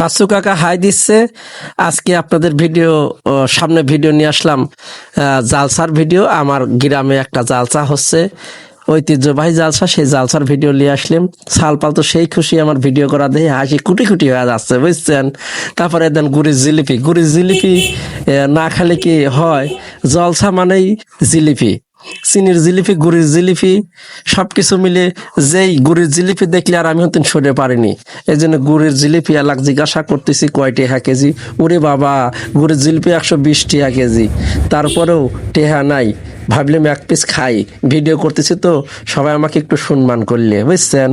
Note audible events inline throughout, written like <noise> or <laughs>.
বাসু কাকা, হাই দিচ্ছে। আজকে আপনাদের ভিডিও সামনে ভিডিও নিয়ে আসলাম জালসার ভিডিও। আমার গ্রামে একটা জালসা হচ্ছে। ঐতিহ্যবাহী জালসা, সেই জালসার ভিডিও নিয়ে আসলাম। সালপাল তো সেই খুশি আমার ভিডিও করা দেখে হাসি কুটি কুটি হয়ে যাচ্ছে, বুঝছেন? তারপরে দেন গুড়ির জিলিপি। গুড়ির জিলিপি না খেলে কি হয়? জলসা মানেই জিলিপি। চিনির জিলিপি, গুড়ির জিলিপি সব কিছু মিলে যেই গুড়ির জিলিপি দেখলে আর আমি হতেন সরে পারিনি। এই জন্য গুড়ের জিলিপি এলাক জিজ্ঞাসা করতেছি কয় টেহা কেজি? ওরে বাবা, গুড়ের জিলিপি একশো বিশ টেহা কেজি। তারপরেও টেহা নাই। ভাবলাম এক পিস খাই। ভিডিও করতেছি তো, সবাই আমাকে একটু সম্মান করলে, বুঝছেন?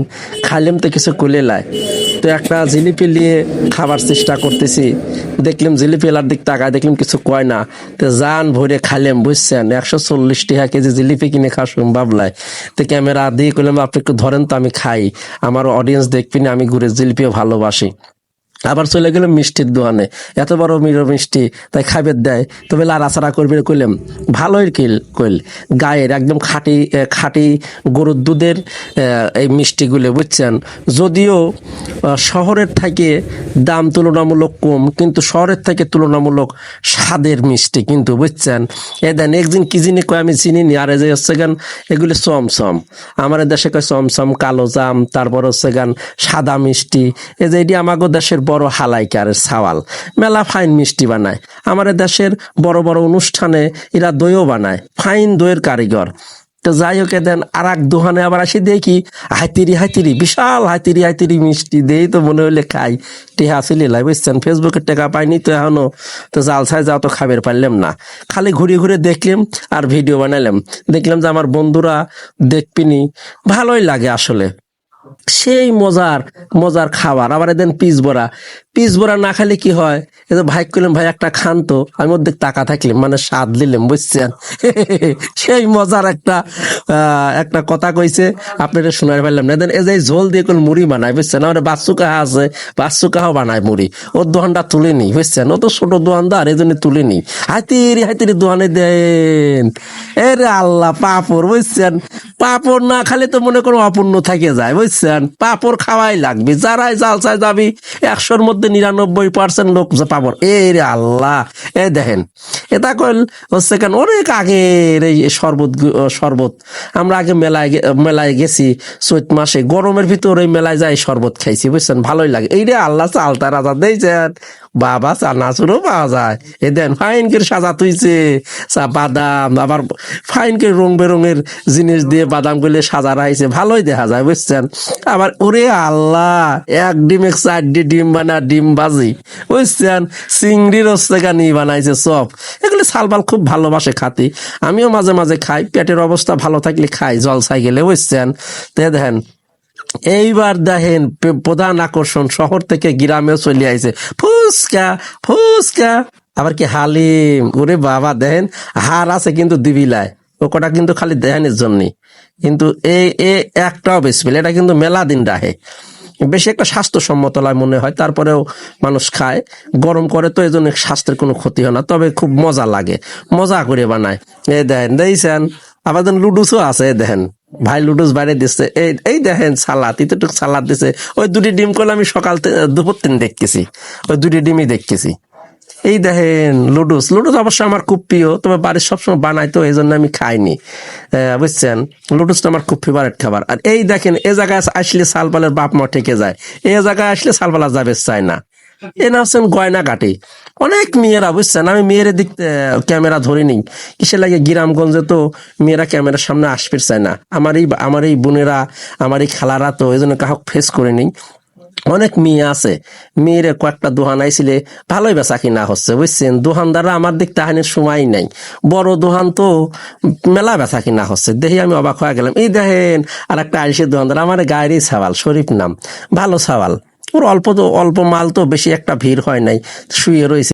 খাইলাম তো কিছু কুলে লাই। তো একটা জিলিপি নিয়ে খাবার চেষ্টা করতেছি। দেখলাম জিলিপি এলার দিক তাকায়, দেখলাম কিছু কয় না। তো জান ভরে খাইলাম, বুঝছেন? একশো চল্লিশ টাকা কেজি জিলিপি কিনে খাওয়া সম্ভব নয় তো ক্যামেরা দিয়ে করলাম আপনি একটু ধরেন তো আমি খাই। আমার অডিয়েন্স দেখবিনি, আমি ঘুরে জিলিপিও ভালোবাসি। আবার চলে গেলাম মিষ্টির দোকানে। এত বড় মিরো মিষ্টি, তাই খাইবে, দেয়। তবে লাড়াচাড়া করবে, কইলাম, ভালোই কিল কইল। গায়ের একদম খাঁটি খাঁটি গরুর দুধের এই মিষ্টিগুলো, বুঝছেন? যদিও শহরের থেকে দাম তুলনামূলক কম, কিন্তু শহরের থেকে তুলনামূলক স্বাদের মিষ্টি কিন্তু, বুঝছেন? এ দেন, একদিন কি জিনিস কয় আমি চিনি নি আর এই যে হচ্ছে গান, এগুলি চমচম। এই দেশে কয় চমচম, কালো জাম, তারপর হচ্ছে গান, সাদা মিষ্টি। এই যে এটি আমাগো দেশের বড় হালাইকার সাওয়াল। মেলা ফাইন মিষ্টি বানায়। আমার দেশের বড় বড় অনুষ্ঠানে এরা দইও বানায়। ফাইন দইয়ের কারিগর। তো যাই হোক দেন আর এক দোকানে আবার আসি দেখি। হাতিরি হাতিরি বিশাল হাতিরি হাতিরি মিষ্টি দেই তো মনে হইলে খাই। টেহা আসলে লাই বুঝছেন ফেসবুকে টাকা পাইনি তো এখনও। তো জাল জালসায় যাও তো খাবার পারলাম না। খালি ঘুরে ঘুরে দেখলাম আর ভিডিও বানালাম দেখলাম যে আমার বন্ধুরা দেখপিনি। ভালোই লাগে আসলে। সেই মজার মজার খাবার। আবার এদিন পিস বড়া। পিস বড়া না খালে কি হয়? এই যে ভাই করলাম ভাই, একটা খান তো। আমি ওর দিক তাকা থাকলাম মানে স্বাদ নিলাম, বুঝছেন? <laughs> সেই মজার একটা একটা কথা কইছে। আপনারা শোনার পারলাম না। দেন এই যে ঝোল দিয়ে কোন মুড়ি বানায়, বুঝছেন? আমার বাচ্চু কাহা আছে বাচ্চু কাহাও বানায় মুড়ি। ওর দোকানটা তুলিনি বুঝছেন? ও তো ছোট দোকানদার এই জন্য তুলিনি হাতিরি হাতিরি দোকানে দেন। এ রে আল্লাহ, পাপড়, বুঝছেন? পাপড় না খালে তো মনে করো অপূর্ণ থেকে যায়, বুঝছেন? পাপড় খাওয়াই লাগবে। যারাই জালসায় যাবি একশোর মধ্যে নিরানব্বই পার্সেন্ট লোক পাপড়। এ রে আল্লাহ, এ দেখেন এটা কইল হচ্ছে কেন? অনেক আগের এই শরবত শরবত। আমরা আগে মেলায় মেলায় গেছি, চৈত মাসে। গরমের ভিতর এই মেলায় যাই শরবত খাইছি, বুঝছেন? ভালোই লাগে। এই রে আল্লাহ চালতা রাজা দিয়েছেন। বাবা, চা চানাচুরও পাওয়া যায়। এ দেন ফাইন করে সাজা তুইছে। চা, বাদাম, আবার ফাইন করে রং বেরঙের জিনিস দিয়ে বাদামগুলো সাজা রাখছে ভালোই দেখা যায়, বুঝছেন? আবার ওরে আল্লাহ, এক ডিম এক চারটি ডিম বানা, ডিম বাজি বুঝছেন? চিংড়ির হচ্ছে গানি বানাইছে সব। এগুলো সালবাল খুব ভালোবাসে খাতি। আমিও মাঝে মাঝে খাই, পেটের অবস্থা ভালো থাকলে খাই জলসাই গেলে বুঝছেন? তে দেখেন, এইবার দেখেন প্রধান আকর্ষণ শহর থেকে গ্রামেও চলে আইছে। ফুচকা ফুচকা। আবার কি হালিম? ওরে বাবা, দেখেন হার আছে কিন্তু দিবিলায়। ও কটা কিন্তু খালি দেহানের জন্যই কিন্তু এই এ একটাও পেলে এটা কিন্তু মেলা দিন রাহে। বেশি একটা স্বাস্থ্যসম্মত লয় মনে হয়। তারপরেও মানুষ খায়। গরম করে তো এই জন্য স্বাস্থ্যের কোনো ক্ষতি হয় না। তবে খুব মজা লাগে। মজা করে বানায়। এই দেখেন, দেখছেন? আবার লুডুসও আছে দেখেন। ভাই লুডুস বাইরে দিচ্ছে। এই এই দেখেন সালাদ এতটুক সালাদ দিছে। ওই দুটি ডিম করলে আমি সকাল দুপুর তিন দেখতেছি। ওই দুটি ডিমই দেখতেছি। এই দেখেন, লুডুস। লুডুস অবশ্য আমার খুব প্রিয়, তবে বাড়ির সবসময় বানাই তো, এই জন্য আমি খাইনি। বুঝছেন? লুডুসটা আমার খুব ফেভারিট খাবার। আর এই দেখেন, এ জায়গায় আসলে সালপালের বাপ মা ঠেকে যায়। এই জায়গায় আসলে সালপালা যাবে চায় না। এ না হচ্ছেন গয়না কাটি অনেক মেয়েরা, বুঝছেন? আমি মেয়ের দিক ক্যামেরা ধরে নিই কিসে লাগে? গ্রামগঞ্জে তো মেয়েরা ক্যামেরার সামনে আসতে চায় না। আমার এই আমার এই বোনেরা, আমার এই খালারা তো, এই জন্য কাহক ফেস করে নিই। অনেক মেয়ে আছে। মেয়ের কয়েকটা দোহান আইছিলে, ভালোই বেচা কিনা হচ্ছে, বুঝছেন? দোহানদাররা আমার দিক তাহানের সময় নাই। বড় দোহান তো মেলা বেচা কিনা হচ্ছে। দেখি আমি অবাক হয়ে গেলাম। এই দেখেন আর একটা আইসের দোহানদার, আমার গায়েরই সাওয়াল শরীফ নাম। ভালো সাওয়াল ওর অল্প তো, অল্প মাল তো বেশি একটা ভিড় হয় নাই। শুয়ে রয়েছে।